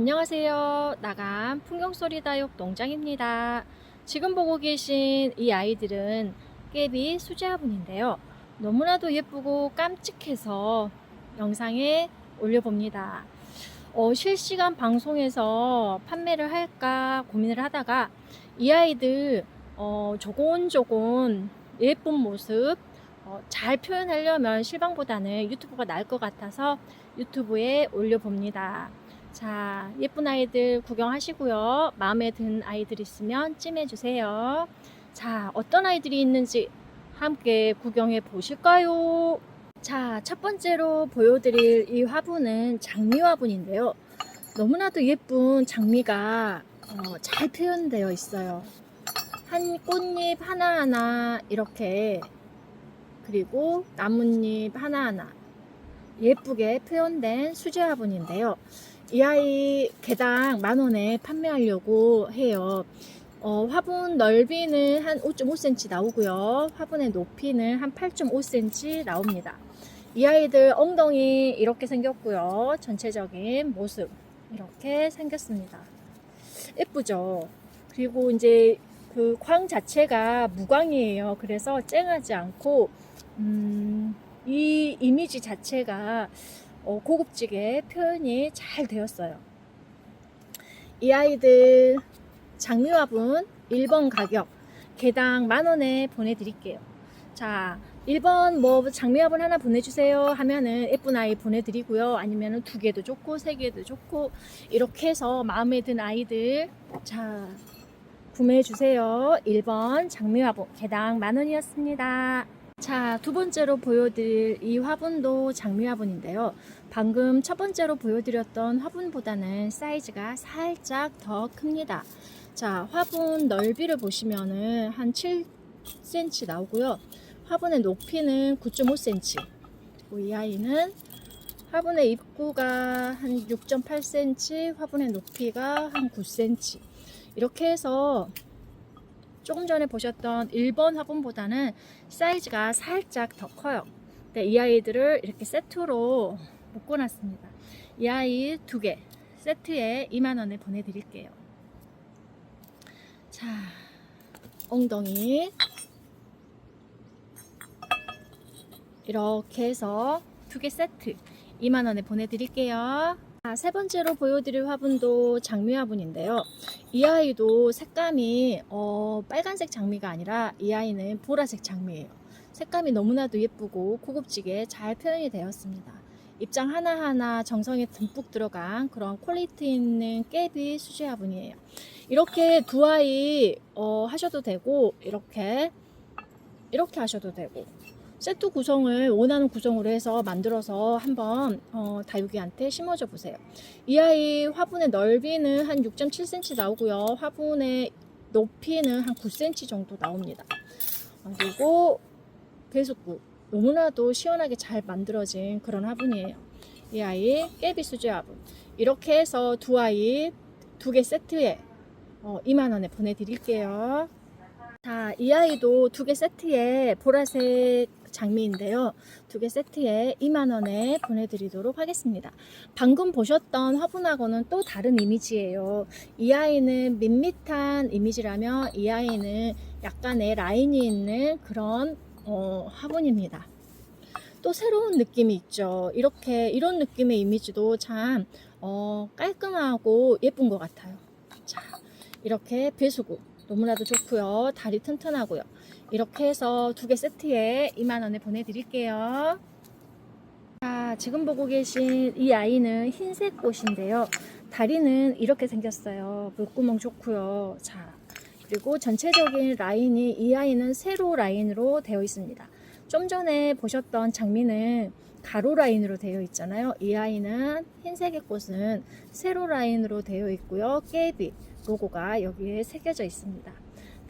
안녕하세요. 나감 풍경소리다육 농장입니다. 지금 보고 계신 이 아이들은 깨비 수제화분인데요. 너무나도 예쁘고 깜찍해서 영상에 올려봅니다. 어, 실시간 방송에서 판매를 할까 고민을 하다가 이 아이들 어, 조곤조곤 예쁜 모습 어, 잘 표현하려면 실방보다는 유튜브가 나을 것 같아서 유튜브에 올려봅니다. 자, 예쁜 아이들 구경하시고요. 마음에 든 아이들 있으면 찜해주세요. 자, 어떤 아이들이 있는지 함께 구경해 보실까요? 자, 첫 번째로 보여드릴 이 화분은 장미 화분인데요. 너무나도 예쁜 장미가 어, 잘 표현되어 있어요. 한 꽃잎 하나하나 이렇게 그리고 나뭇잎 하나하나 예쁘게 표현된 수제 화분인데요. 이 아이 개당 만 원에 판매하려고 해요. 어, 화분 넓이는 한 5.5cm 나오고요. 화분의 높이는 한 8.5cm 나옵니다. 이 아이들 엉덩이 이렇게 생겼고요. 전체적인 모습 이렇게 생겼습니다. 예쁘죠? 그리고 이제 그 광 자체가 무광이에요. 그래서 쨍하지 않고 음, 이 이미지 자체가 어, 고급지게 표현이 잘 되었어요. 이 아이들 장미화분 1번 가격 개당 만원에 보내드릴게요. 자, 1번 뭐 장미화분 하나 보내주세요 하면은 예쁜 아이 보내드리고요. 아니면은 두 개도 좋고 세 개도 좋고 이렇게 해서 마음에 든 아이들 자 구매해주세요. 1번 장미화분 개당 만원이었습니다. 자, 두 번째로 보여드릴 이 화분도 장미 화분인데요. 방금 첫 번째로 보여드렸던 화분보다는 사이즈가 살짝 더 큽니다. 자, 화분 넓이를 보시면은 한 7cm 나오고요. 화분의 높이는 9.5cm. 그리고 이 아이는 화분의 입구가 한 6.8cm, 화분의 높이가 한 9cm. 이렇게 해서 조금 전에 보셨던 1번 화분보다는 사이즈가 살짝 더 커요. 네, 이 아이들을 이렇게 세트로 묶어놨습니다. 이 아이 두 개 세트에 2만원에 보내드릴게요. 자, 엉덩이. 이렇게 해서 두 개 세트 2만원에 보내드릴게요. 자, 세 번째로 보여드릴 화분도 장미 화분인데요. 이 아이도 색감이 어, 빨간색 장미가 아니라 이 아이는 보라색 장미예요. 색감이 너무나도 예쁘고 고급지게 잘 표현이 되었습니다. 입장 하나하나 정성이 듬뿍 들어간 그런 퀄리티 있는 깨비 수제 화분이에요. 이렇게 두 아이 어, 하셔도 되고 이렇게 이렇게 하셔도 되고 세트 구성을 원하는 구성으로 해서 만들어서 한번 어, 다육이한테 심어줘 보세요. 이 아이 화분의 넓이는 한 6.7cm 나오고요. 화분의 높이는 한 9cm 정도 나옵니다. 어, 그리고 배수구 너무나도 시원하게 잘 만들어진 그런 화분이에요. 이 아이 깨비 수제 화분 이렇게 해서 두 아이 두 개 세트에 어, 2만 원에 보내드릴게요. 자, 이 아이도 두 개 세트에 보라색 장미인데요. 두 개 세트에 2만원에 보내드리도록 하겠습니다. 방금 보셨던 화분하고는 또 다른 이미지예요. 이 아이는 밋밋한 이미지라면 이 아이는 약간의 라인이 있는 그런 어, 화분입니다. 또 새로운 느낌이 있죠. 이렇게 이런 느낌의 이미지도 참 어, 깔끔하고 예쁜 것 같아요. 자, 이렇게 배수구 너무나도 좋고요. 다리 튼튼하고요. 이렇게 해서 두 개 세트에 2만원에 보내드릴게요. 자, 지금 보고 계신 이 아이는 흰색 꽃인데요. 다리는 이렇게 생겼어요. 물구멍 좋고요. 자, 그리고 전체적인 라인이 이 아이는 세로 라인으로 되어 있습니다. 좀 전에 보셨던 장미는 가로 라인으로 되어 있잖아요. 이 아이는 흰색의 꽃은 세로 라인으로 되어 있고요. 깨비 로고가 여기에 새겨져 있습니다.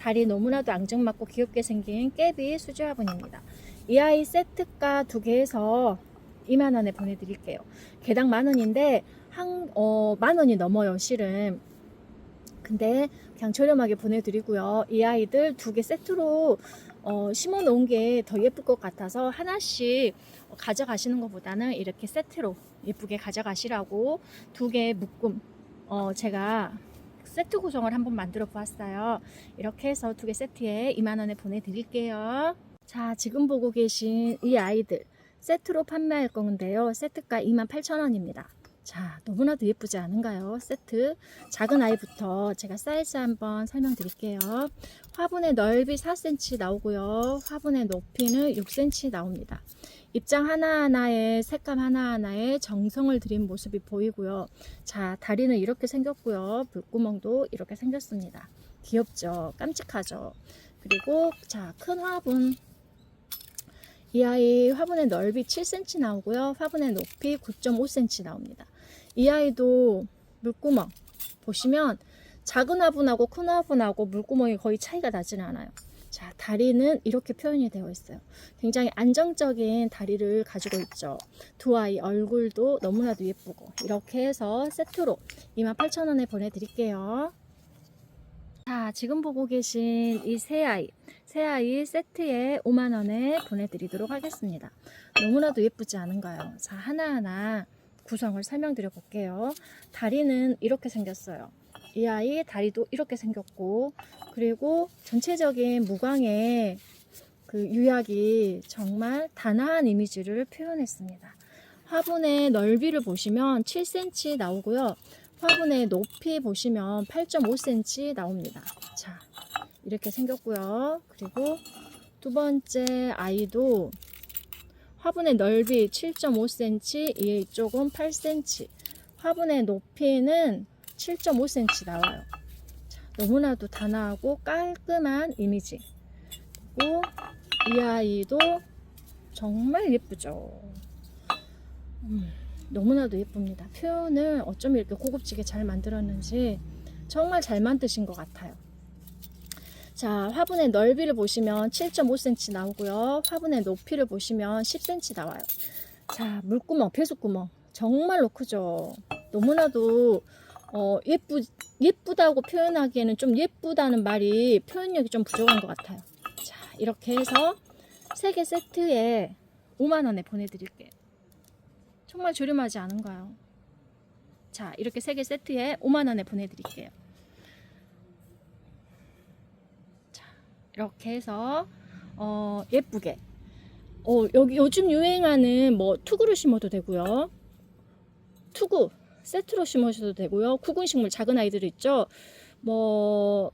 다리 너무나도 앙증맞고 귀엽게 생긴 깨비 수제 화분입니다. 이 아이 세트가 두 개에서 2만 원에 보내드릴게요. 개당 만 원인데, 한, 어, 만 원이 넘어요, 실은. 근데 그냥 저렴하게 보내드리고요. 이 아이들 두 개 세트로 어, 심어 놓은 게 더 예쁠 것 같아서 하나씩 가져가시는 것보다는 이렇게 세트로 예쁘게 가져가시라고 두 개 묶음 어, 제가 세트 구성을 한번 만들어 보았어요. 이렇게 해서 두 개 세트에 2만원에 보내드릴게요. 자, 지금 보고 계신 이 아이들 세트로 판매할 건데요. 세트가 28,000원입니다. 자, 너무나도 예쁘지 않은가요? 세트. 작은 아이부터 제가 사이즈 한번 설명드릴게요. 화분의 넓이 4cm 나오고요. 화분의 높이는 6cm 나옵니다. 입장 하나하나에 색감 하나하나에 정성을 들인 모습이 보이고요. 자, 다리는 이렇게 생겼고요. 불구멍도 이렇게 생겼습니다. 귀엽죠? 깜찍하죠? 그리고 자, 큰 화분. 이 아이 화분의 넓이 7cm 나오고요. 화분의 높이 9.5cm 나옵니다. 이 아이도 물구멍 보시면 작은 화분하고 큰 화분하고 물구멍이 거의 차이가 나지는 않아요. 자, 다리는 이렇게 표현이 되어 있어요. 굉장히 안정적인 다리를 가지고 있죠. 두 아이 얼굴도 너무나도 예쁘고 이렇게 해서 세트로 28,000원에 보내드릴게요. 자, 지금 보고 계신 이 세 아이, 세 아이 세트에 5만원에 보내드리도록 하겠습니다. 너무나도 예쁘지 않은가요? 자, 하나하나 구성을 설명드려 볼게요. 다리는 이렇게 생겼어요. 이 아이 다리도 이렇게 생겼고, 그리고 전체적인 무광의 그 유약이 정말 단아한 이미지를 표현했습니다. 화분의 넓이를 보시면 7cm 나오고요. 화분의 높이 보시면 8.5cm 나옵니다. 자, 이렇게 생겼고요. 그리고 두 번째 아이도 화분의 넓이 7.5cm, 이쪽은 8cm. 화분의 높이는 7.5cm 나와요. 자, 너무나도 단아하고 깔끔한 이미지. 그리고 이 아이도 정말 예쁘죠. 음, 너무나도 예쁩니다. 표현을 어쩜 이렇게 고급지게 잘 만들었는지 정말 잘 만드신 것 같아요. 자, 화분의 넓이를 보시면 7.5cm 나오고요. 화분의 높이를 보시면 10cm 나와요. 자, 물구멍, 배수구멍. 정말로 크죠. 너무나도 어, 예쁘, 예쁘다고 표현하기에는 좀 예쁘다는 말이 표현력이 좀 부족한 것 같아요. 자, 이렇게 해서 3개 세트에 5만원에 보내드릴게요. 정말 저렴하지 않은가요? 자, 이렇게 3개 세트에 5만원에 보내드릴게요. 이렇게 해서, 어, 예쁘게. 어, 여기 요즘 유행하는 뭐 투구를 심어도 되고요. 투구 세트로 심으셔도 되고요. 구근 식물 작은 아이들 있죠. 뭐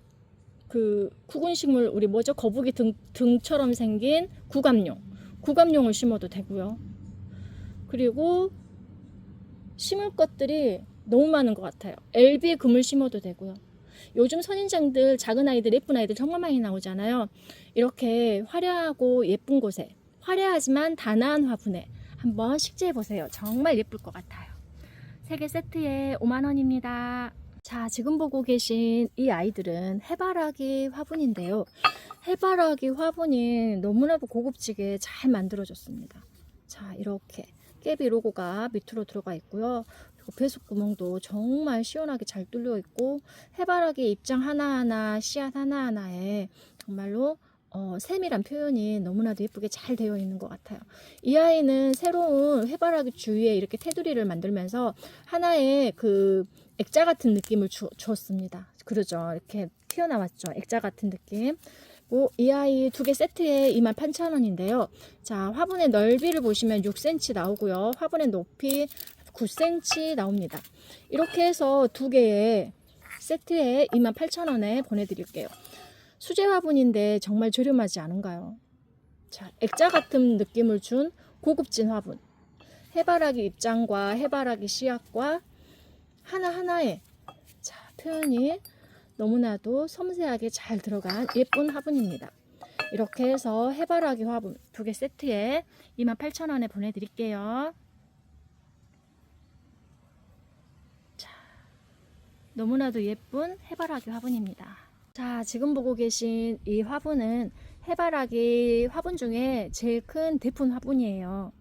그 구근 식물 우리 뭐죠? 거북이 등 등처럼 생긴 구감용. 구감용을 심어도 되고요. 그리고 심을 것들이 너무 많은 것 같아요. LB 금을 심어도 되고요. 요즘 선인장들 작은 아이들 예쁜 아이들 정말 많이 나오잖아요. 이렇게 화려하고 예쁜 곳에 화려하지만 단아한 화분에 한번 식재해 보세요. 정말 예쁠 것 같아요. 3개 세트에 5만 원입니다. 자, 지금 보고 계신 이 아이들은 해바라기 화분인데요. 해바라기 화분이 너무나도 고급지게 잘 만들어졌습니다. 자, 이렇게 깨비 로고가 밑으로 들어가 있고요. 배수 구멍도 정말 시원하게 잘 뚫려 있고 해바라기 입장 하나하나 씨앗 하나하나에 정말로 어, 세밀한 표현이 너무나도 예쁘게 잘 되어 있는 것 같아요. 이 아이는 새로운 해바라기 주위에 이렇게 테두리를 만들면서 하나의 그 액자 같은 느낌을 주, 었습니다 그러죠. 이렇게 튀어나왔죠. 액자 같은 느낌. 뭐, 이 아이 두 개 세트에 28,000원인데요. 자, 화분의 넓이를 보시면 6cm 나오고요. 화분의 높이 9cm 나옵니다. 이렇게 해서 두 개의 세트에 28,000원에 보내드릴게요. 수제 화분인데 정말 저렴하지 않은가요? 자, 액자 같은 느낌을 준 고급진 화분. 해바라기 입장과 해바라기 씨앗과 하나하나의 자, 표현이 너무나도 섬세하게 잘 들어간 예쁜 화분입니다. 이렇게 해서 해바라기 화분 두 개 세트에 28,000원에 보내드릴게요. 너무나도 예쁜 해바라기 화분입니다. 자, 지금 보고 계신 이 화분은 해바라기 화분 중에 제일 큰 대푼 화분이에요.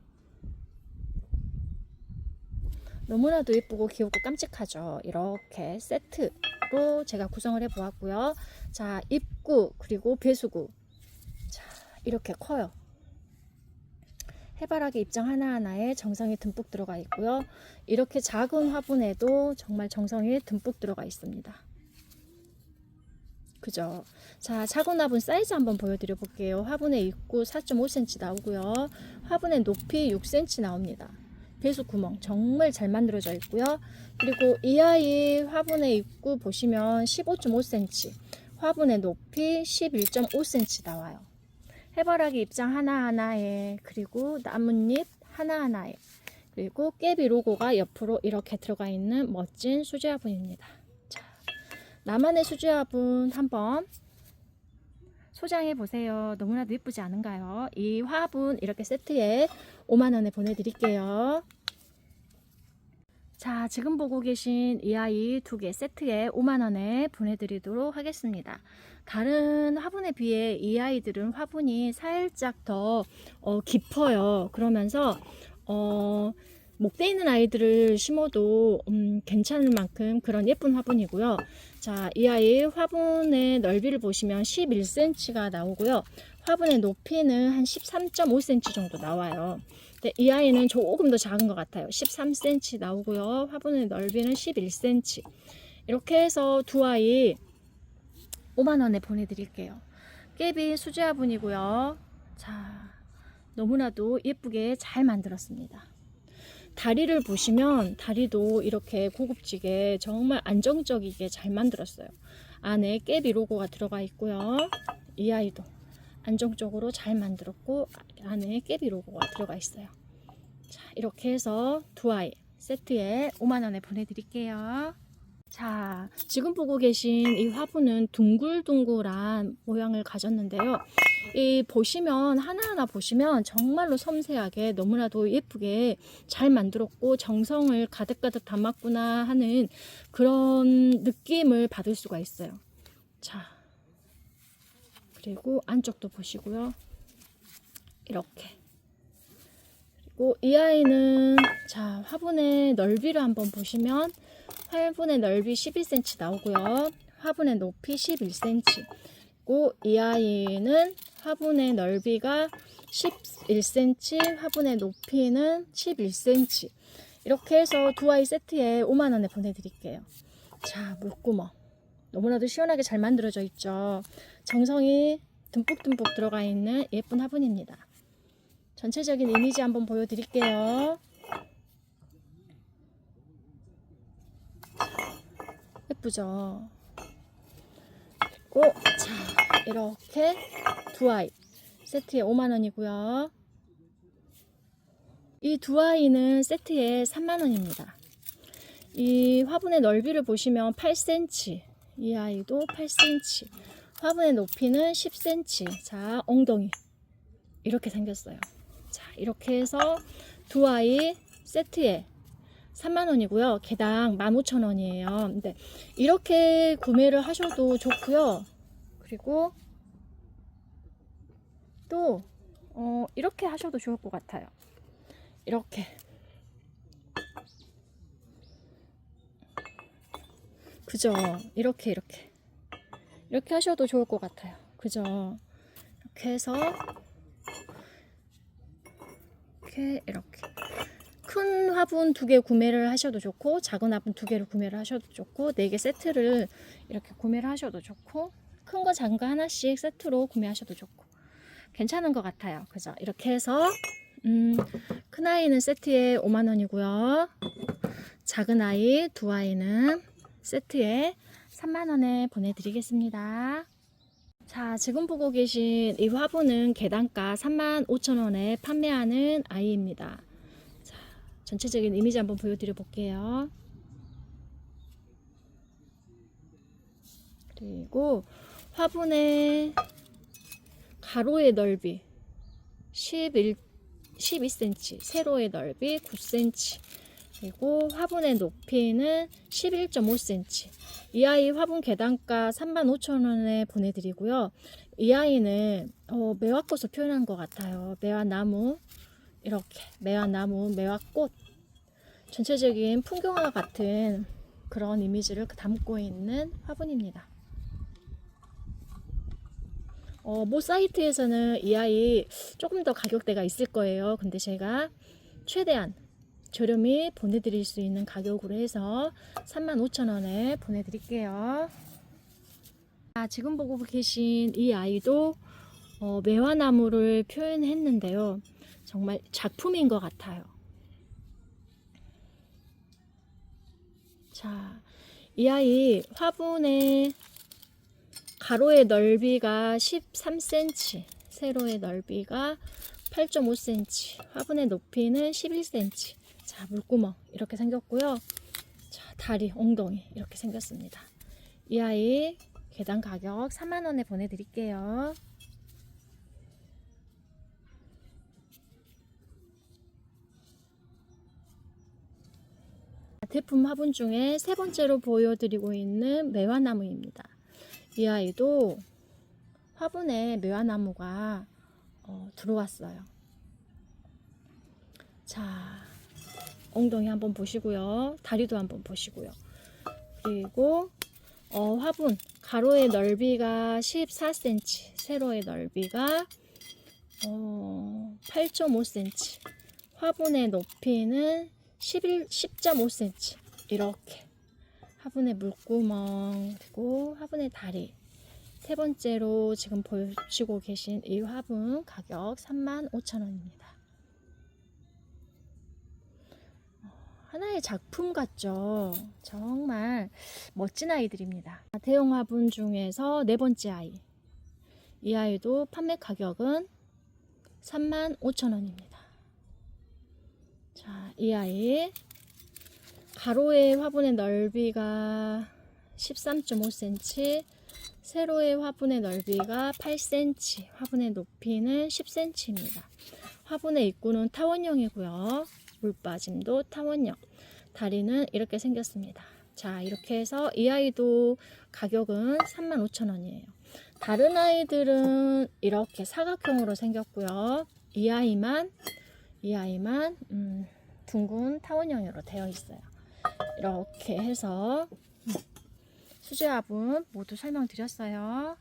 너무나도 예쁘고 귀엽고 깜찍하죠. 이렇게 세트로 제가 구성을 해 보았고요. 자, 입구 그리고 배수구. 자, 이렇게 커요. 해바라기 입장 하나하나에 정성이 듬뿍 들어가 있고요. 이렇게 작은 화분에도 정말 정성이 듬뿍 들어가 있습니다. 그죠? 자, 차고 화분 사이즈 한번 보여드려 볼게요. 화분의 입구 4.5cm 나오고요. 화분의 높이 6cm 나옵니다. 배수 구멍 정말 잘 만들어져 있고요. 그리고 이 아이 화분의 입구 보시면 15.5cm, 화분의 높이 11.5cm 나와요. 해바라기 입장 하나하나에 그리고 나뭇잎 하나하나에 그리고 깨비 로고가 옆으로 이렇게 들어가 있는 멋진 수제 화분입니다. 자, 나만의 수제 화분 한번 소장해 보세요. 너무나도 예쁘지 않은가요? 이 화분 이렇게 세트에 5만원에 보내드릴게요. 자, 지금 보고 계신 이 아이 두 개 세트에 5만원에 보내드리도록 하겠습니다. 다른 화분에 비해 이 아이들은 화분이 살짝 더 어, 깊어요. 그러면서 어, 목대 있는 아이들을 심어도 음, 괜찮을 만큼 그런 예쁜 화분이고요. 자, 이 아이 화분의 넓이를 보시면 11cm가 나오고요. 화분의 높이는 한 13.5cm 정도 나와요. 근데 이 아이는 조금 더 작은 것 같아요. 13cm 나오고요. 화분의 넓이는 11cm. 이렇게 해서 두 아이 5만원에 보내드릴게요. 깨비 수제 화분이고요. 자, 너무나도 예쁘게 잘 만들었습니다. 다리를 보시면 다리도 이렇게 고급지게 정말 안정적이게 잘 만들었어요. 안에 깨비 로고가 들어가 있고요. 이 아이도 안정적으로 잘 만들었고 안에 깨비 로고가 들어가 있어요. 자, 이렇게 해서 두 아이 세트에 5만원에 보내드릴게요. 자, 지금 보고 계신 이 화분은 둥글둥글한 모양을 가졌는데요. 이 보시면 하나하나 보시면 정말로 섬세하게 너무나도 예쁘게 잘 만들었고 정성을 가득가득 담았구나 하는 그런 느낌을 받을 수가 있어요. 자, 그리고 안쪽도 보시고요. 이렇게. 그리고 이 아이는 자 화분의 넓이를 한번 보시면 화분의 넓이 12cm 나오고요. 화분의 높이 11cm. 그리고 이 아이는 화분의 넓이가 11cm, 화분의 높이는 11cm. 이렇게 해서 두 아이 세트에 5만 원에 보내드릴게요. 자, 물구멍. 너무나도 시원하게 잘 만들어져 있죠. 정성이 듬뿍듬뿍 들어가 있는 예쁜 화분입니다. 전체적인 이미지 한번 보여드릴게요. 예쁘죠? 그리고 자 이렇게 두 아이 세트에 5만원이고요. 이 두 아이는 세트에 3만원입니다. 이 화분의 넓이를 보시면 8cm 이 아이도 8cm 화분의 높이는 10cm 자 엉덩이 이렇게 생겼어요 자 이렇게 해서 두 아이 세트에 3만원이고요. 개당 15,000원이에요. 근데 이렇게 구매를 하셔도 좋고요. 그리고 또 어, 이렇게 하셔도 좋을 것 같아요. 이렇게. 그죠? 이렇게 이렇게. 이렇게 하셔도 좋을 것 같아요. 그죠? 이렇게 해서 이렇게 이렇게 큰 화분 두 개 구매를 하셔도 좋고 작은 화분 두 개를 구매를 하셔도 좋고 네 개 세트를 이렇게 구매를 하셔도 좋고 큰 거 작은 거 하나씩 세트로 구매하셔도 좋고 괜찮은 것 같아요 그죠 이렇게 해서 음, 큰 아이는 세트에 5만 원이고요 작은 아이 두 아이는 세트에 3만 원에 보내드리겠습니다. 자, 지금 보고 계신 이 화분은 개단가 35,000원에 판매하는 아이입니다. 자, 전체적인 이미지 한번 보여드려 볼게요. 그리고 화분의 가로의 넓이 11, 12cm, 세로의 넓이 9cm, 그리고 화분의 높이는 11.5cm. 이 아이 화분 개단가 35,000원에 보내드리고요. 이 아이는 어, 매화꽃을 표현한 것 같아요. 매화나무 이렇게 매화나무, 매화꽃 전체적인 풍경화 같은 그런 이미지를 담고 있는 화분입니다. 어, 모 사이트에서는 이 아이 조금 더 가격대가 있을 거예요. 근데 제가 최대한 저렴히 보내드릴 수 있는 가격으로 해서 35,000원에 보내드릴게요. 아, 지금 보고 계신 이 아이도 어, 매화나무를 표현했는데요. 정말 작품인 것 같아요. 자, 이 아이 화분의 가로의 넓이가 13cm, 세로의 넓이가 8.5cm, 화분의 높이는 11cm. 자, 물구멍 이렇게 생겼고요. 자, 다리, 엉덩이 이렇게 생겼습니다. 이 아이 개당 가격 3만 원에 보내드릴게요. 대품 화분 중에 세 번째로 보여드리고 있는 매화나무입니다. 이 아이도 화분에 매화나무가 어, 들어왔어요. 자, 엉덩이 한번 보시고요. 다리도 한번 보시고요. 그리고 어, 화분 가로의 넓이가 14cm, 세로의 넓이가 어, 8.5cm, 화분의 높이는 11, 10.5cm 이렇게 화분의 물구멍 그리고 화분의 다리 세 번째로 지금 보시고 계신 이 화분 가격 35,000원입니다. 하나의 작품 같죠? 정말 멋진 아이들입니다. 대형 화분 중에서 네 번째 아이. 이 아이도 판매 가격은 35,000원입니다. 자, 이 아이 가로의 화분의 넓이가 13.5cm, 세로의 화분의 넓이가 8cm, 화분의 높이는 10cm입니다. 화분의 입구는 타원형이고요. 물 빠짐도 타원형. 다리는 이렇게 생겼습니다. 자, 이렇게 해서 이 아이도 가격은 35,000원이에요. 다른 아이들은 이렇게 사각형으로 생겼고요. 이 아이만 이 아이만 음, 둥근 타원형으로 되어 있어요. 이렇게 해서 음, 수제화분 모두 설명드렸어요.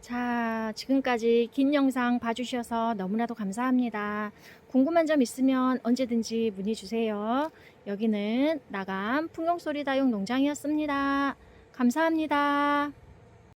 자, 지금까지 긴 영상 봐주셔서 너무나도 감사합니다. 궁금한 점 있으면 언제든지 문의 주세요. 여기는 나감 풍경소리 다용 농장이었습니다. 감사합니다.